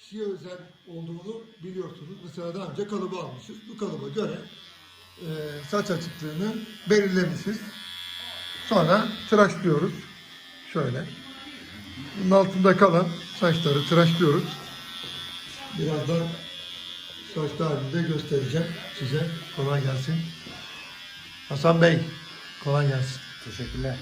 kişiye özel olduğunu biliyorsunuz. Mesela daha önce kalıbı almışız. Bu kalıba göre e, saç açıklığını belirlemişiz. Sonra tıraşlıyoruz. Şöyle. Bunun altında kalan saçları tıraşlıyoruz. Birazdan saçlı halinde göstereceğim size. Kolay gelsin. Hasan Bey, kolay gelsin. Teşekkürler.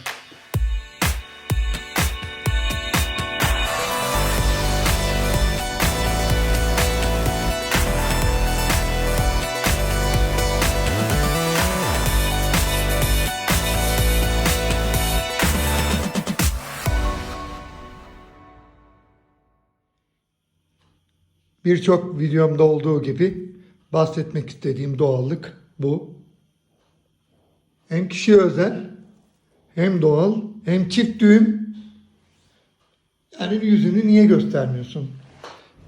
Birçok videomda olduğu gibi bahsetmek istediğim doğallık bu. Hem kişiye özel, hem doğal, hem çift düğüm. Yani yüzünü niye göstermiyorsun?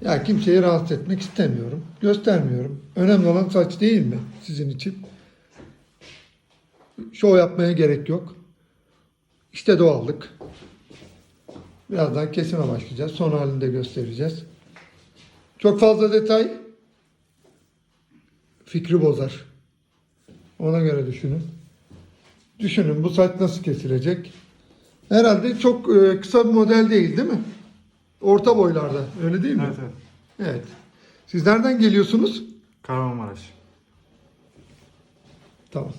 Ya kimseyi rahatsız etmek istemiyorum. Göstermiyorum. Önemli olan saç değil mi sizin için? Şov yapmaya gerek yok. İşte doğallık. Birazdan kesime başlayacağız. Son halinde göstereceğiz. Çok fazla detay fikri bozar. Ona göre düşünün. Düşünün bu saç nasıl kesilecek? Herhalde çok e, kısa bir model değil değil mi? Orta boylarda öyle değil mi? Evet evet. Evet. Siz nereden geliyorsunuz? Kahramanmaraş. Tamam.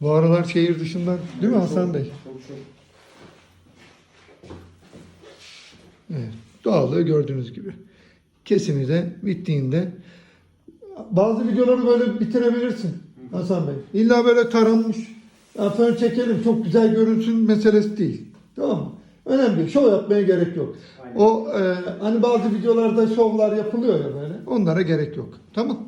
Bu aralar şehir dışından değil mi Hasan Bey? Evet. Doğallığı gördüğünüz gibi. Kesimi de bittiğinde bazı videoları böyle bitirebilirsin Hasan Bey. İlla böyle taranmış. Fön çekelim çok güzel görünsün meselesi değil. Tamam mı? Önemli değil. Şov yapmaya gerek yok. O e, hani bazı videolarda şovlar yapılıyor ya böyle. Onlara gerek yok. Tamam.